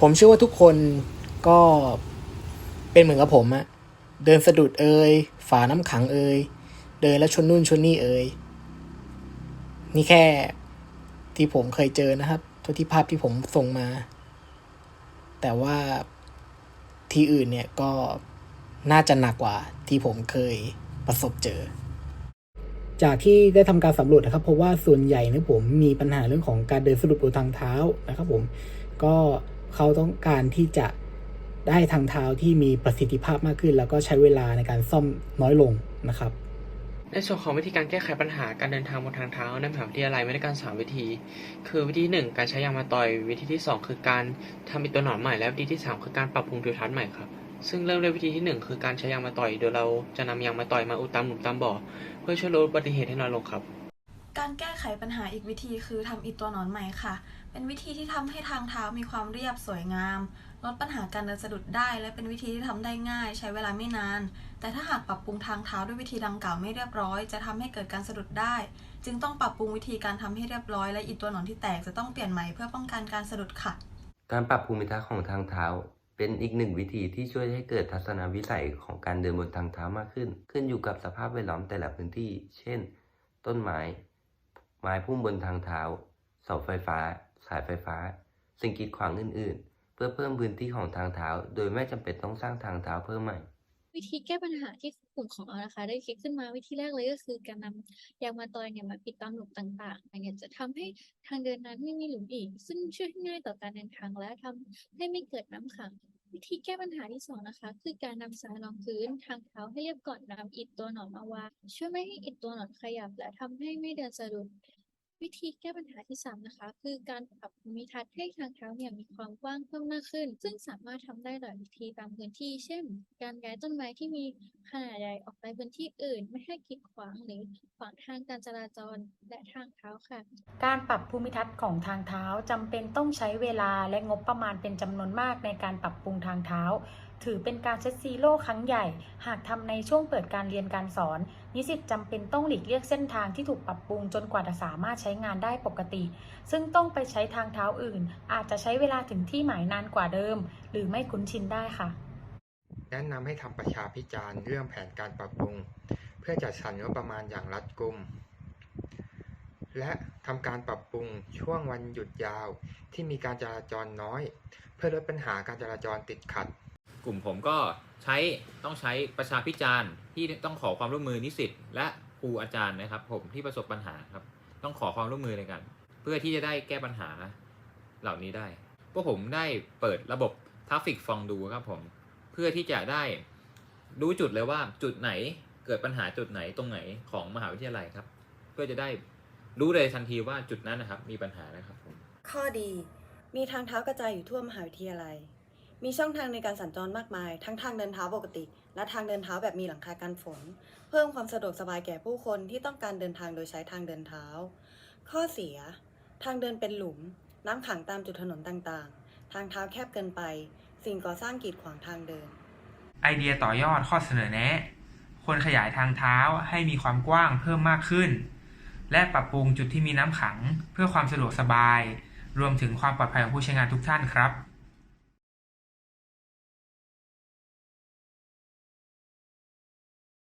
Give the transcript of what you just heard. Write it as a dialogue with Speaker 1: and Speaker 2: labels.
Speaker 1: ผมเชื่อว่าทุกคนก็เป็นเหมือนกับผมอะเดินสะดุดเอ่ยฝาน้ำขังเอ่ยเดินแล้วชนนู่นชนนี่เอ่ยนี่แค่ที่ผมเคยเจอนะครับตัวที่ภาพที่ผมส่งมา แต่ว่าที่อื่นเนี่ยก็น่าจะหนักกว่าที่ผมเคยประสบเจอ จากที่ได้ทำการสำรวจนะครับเพราะว่าส่วนใหญ่เนี่ยผมมีปัญหาเรื่องของการเดินสะดุดบนทางเท้านะครับผมก็ เขาต้องการที่จะได้ทางเท้าที่มีประสิทธิภาพมากขึ้น แล้วก็ใช้เวลาในการซ่อมน้อยลงนะครับ
Speaker 2: ในส่วนของวิธีการแก้ไขปัญหาการเดินทางบนทางเท้าในมหาวิทยาลัยไม่ได้การสามวิธี คือวิธีหนึ่งการใช้ยางมาต่อย วิธีที่สองคือการทำเป็นตัวหนอนใหม่ และวิธีที่สามคือการปรับปรุงทิวทัศน์ใหม่ครับซึ่งเริ่มด้วยวิธีที่หนึ่งคือการใช้ยางมาต่อย โดยเราจะนำยางมาต่อยมาอุดตามหลุมตามบ่อ เพื่อช่วยลดอุบัติเหตุให้น้อยลงครับ
Speaker 3: การแก้ไขปัญหาอีกวิธีคือทำอิฐตัวหนอนใหม่ค่ะ เป็นวิธีที่ทำให้ทางเท้ามีความเรียบสวยงาม ลดปัญหาการเดินสะดุดได้ และเป็นวิธีที่ทำได้ง่าย ใช้เวลาไม่นาน แต่ถ้าหากปรับปรุงทางเท้าด้วยวิธีดังกล่าวไม่เรียบร้อย จะทำให้เกิดการสะดุดได้ จึงต้องปรับปรุงวิธีการทำให้เรียบร้อย และอิฐตัวหนอนที่แตกจะต้องเปลี่ยนใหม่เพื่อป้องกันการสะดุดค่ะ
Speaker 4: การปรับภูมิทัศน์ของทางเท้าเป็นอีกหนึ่งวิธีที่ช่วยให้เกิดทัศนวิสัยของการเดินบนทางเท้ามากขึ้น ขึ้นอยู่กับสภาพแวดล้อมแต่ละพื้นที่ เช่น ต้นไม้ ไม้พุ่มบนทางเท้า เสาไฟฟ้า สายไฟฟ้า สิ่งกีดขวางอื่น ๆ เพื่อเพิ่มพื้นที่ของทางเท้า โดยไม่จำเป็นต้องสร้างทางเท้าเพิ่มใหม่
Speaker 5: วิธีแก้ปัญหาที่กลุ่มของเรานะคะ ได้คิดขึ้นมาวิธีแรกเลยก็คือ การนำยางมาตอยเนี่ยมาปิดตามหลุมต่างๆอันเนี้ยจะทำให้ทางเดินนั้นไม่มีหลุมอีก ซึ่งช่วยง่ายต่อการเดินทางและทำให้ไม่เกิดน้ำขัง วิธีแก้ปัญหาที่สองนะคะ คือการนำทรายรองพื้นทางเท้าให้เรียบก่อนนำอิฐตัวหนอนมาวางช่วยไม่ให้อิฐตัวหนอนขยับ และทำให้ไม่เดินสะดุด วิธีแก้ปัญหาที่สามนะคะ คือการปรับภูมิทัศน์ให้ทางเท้าเนี่ยมีความกว้างเพิ่มมากขึ้น ซึ่งสามารถทำได้หลายวิธีตามพื้นที่ เช่น การย้ายต้นไม้ที่มีขนาดใหญ่ออกไปพื้นที่อื่น ไม่ให้กีดขวางหรือขวางทางการจราจรและทางเท้าค่ะ
Speaker 6: การปรับภูมิทัศน์ของทางเท้าจำเป็นต้องใช้เวลาและงบประมาณเป็นจำนวนมากในการปรับปรุงทางเท้า ถือเป็นการเซตซีโร่ครั้งใหญ่ หากทำในช่วงเปิดการเรียนการสอน นิสิตจำเป็นต้องหลีกเลี่ยงเส้นทางที่ถูกปรับปรุงจนกว่าจะสามารถใช้งานได้ปกติ ซึ่งต้องไปใช้ทางเท้าอื่น อาจจะใช้เวลาถึงที่หมายนานกว่าเดิม หรือไม่คุ้นชินได้ค่ะ
Speaker 7: แนะนำให้ทำประชาพิจารณ์เรื่องแผนการปรับปรุง เพื่อจัดสรรงบประมาณอย่างรัดกุม และทำการปรับปรุงช่วงวันหยุดยาวที่มีการจราจรน้อย เพื่อลดปัญหาการจราจรติดขัด
Speaker 8: กลุ่มผมก็ใช้ต้องใช้ประชาพิจารณ์ที่ต้องขอความร่วมมือนิสิตและครูอาจารย์นะครับ ผมที่ประสบปัญหาครับ ต้องขอความร่วมมือในกัน เพื่อที่จะได้แก้ปัญหาเหล่านี้ได้พวกผมได้เปิดระบบทราฟิกฟองดูครับผมเพื่อที่จะได้รู้จุดเลยว่าจุดไหนเกิดปัญหาจุดไหนตรงไหนของมหาวิทยาลัยครับ เพื่อจะได้รู้เลยทันทีว่าจุดนั้นนะครับ มีปัญหานะครับผม
Speaker 9: ข้อดีมีทางเท้ากระจายอยู่ทั่วมหาวิทยาลัย มีช่องทางในการสัญจรมากมาย ทั้งทางเดินเท้าปกติ และทางเดินเท้าแบบมีหลังคากันฝน เพิ่มความสะดวกสบายแก่ผู้คนที่ต้องการเดินทางโดยใช้ทางเดินเท้า ข้อเสีย ทางเดินเป็นหลุม น้ำขังตามจุดถนนต่างๆ ทางเท้าแคบเกินไป สิ่งก่อสร้างกีดขวางทางเดิน
Speaker 10: ไอเดียต่อยอดข้อเสนอแนะ ควรขยายทางเท้าให้มีความกว้างเพิ่มมากขึ้น และปรับปรุงจุดที่มีน้ำขังเพื่อความสะดวกสบาย รวมถึงความปลอดภัยของผู้ใช้งานทุกท่านครับ